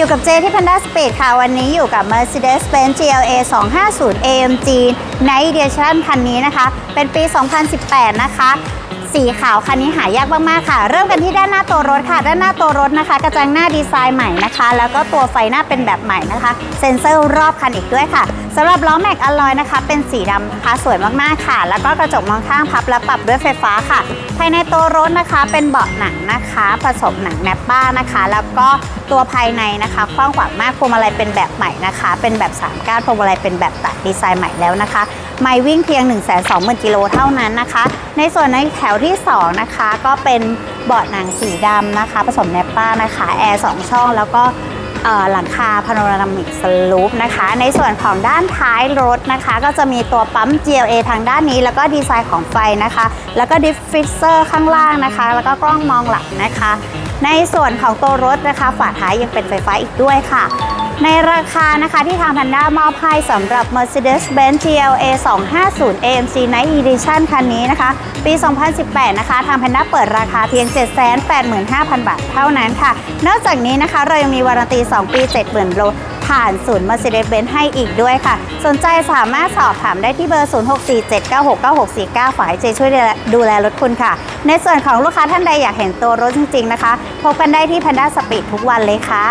อยู่กับเจที่ Panda Speed ค่ะ วันนี้อยู่กับ Mercedes-Benz GLA 250 AMG Night Edition คันนี้นะคะ เป็นปี 2018 นะคะ สีขาวคันนี้หายากมากๆค่ะ เริ่มกันที่ด้านหน้าตัวรถค่ะ ด้านหน้าตัวรถนะคะ กระจังหน้าดีไซน์ใหม่นะคะ แล้วก็ตัวไฟหน้าเป็นแบบใหม่นะคะ เซ็นเซอร์รอบคันอีกด้วยค่ะสำหรับล้อแม็กอลลอยนะคะ เป็นสีดำนะคะสวยมากๆค่ะ แล้วก็กระจกมองข้างพับและปรับด้วยไฟฟ้าค่ะ ภายในตัวรถนะคะ เป็นเบาะหนังนะคะ ผสมหนังแนปป้านะคะ แล้วก็ตัวภายในนะคะกว้างขวางมากพวงมาลัยเป็นแบบใหม่นะคะ เป็นแบบสามก้านพวงมาลัยเป็นแบบตัดดีไซน์ใหม่แล้วนะคะ ไม่วิ่งเพียง 1 2 0 0 0 0กิโลเท่านั้นนะคะ ในส่วนในแถวที่ 2 นะคะ ก็เป็นเบาะหนังสีดำนะคะ ผสมแนปป้านะคะ แอร์ 2 ช่อง แล้วก็หลังคาพาโนรามิกสลูปนะคะ ในส่วนของด้านท้ายรถนะคะ ก็จะมีตัวปั๊ม GLA ทางด้านนี้ แล้วก็ดีไซน์ของไฟนะคะ แล้วก็ดิฟฟิเซอร์ข้างล่างนะคะ แล้วก็กล้องมองหลังนะคะ ในส่วนของตัวรถนะคะ ฝาท้ายยังเป็นไฟฟ้าอีกด้วยค่ะ ในราคานะคะที่ทาง Panda มอบให้สำหรับ Mercedes-Benz GLA 250 AMG Night Edition คันนี้นะคะ ปี 2018 นะคะ ทาง Panda เปิดราคาเพียง 785,000 บาทเท่านั้นค่ะ นอกจากนี้นะคะเรายังมีวารันตี 2 ปี 70,000โลผ่านศูนย์ Mercedes-Benz ให้อีกด้วยค่ะ สนใจสามารถสอบถามได้ที่เบอร์ 0647969649ขอให้เจช่วยดูแลรถคุณค่ะ ในส่วนของลูกค้าท่านใดอยากเห็นตัวรถจริง ๆ นะคะ พบกันได้ที่ Panda Speed ทุกวันเลยค่ะ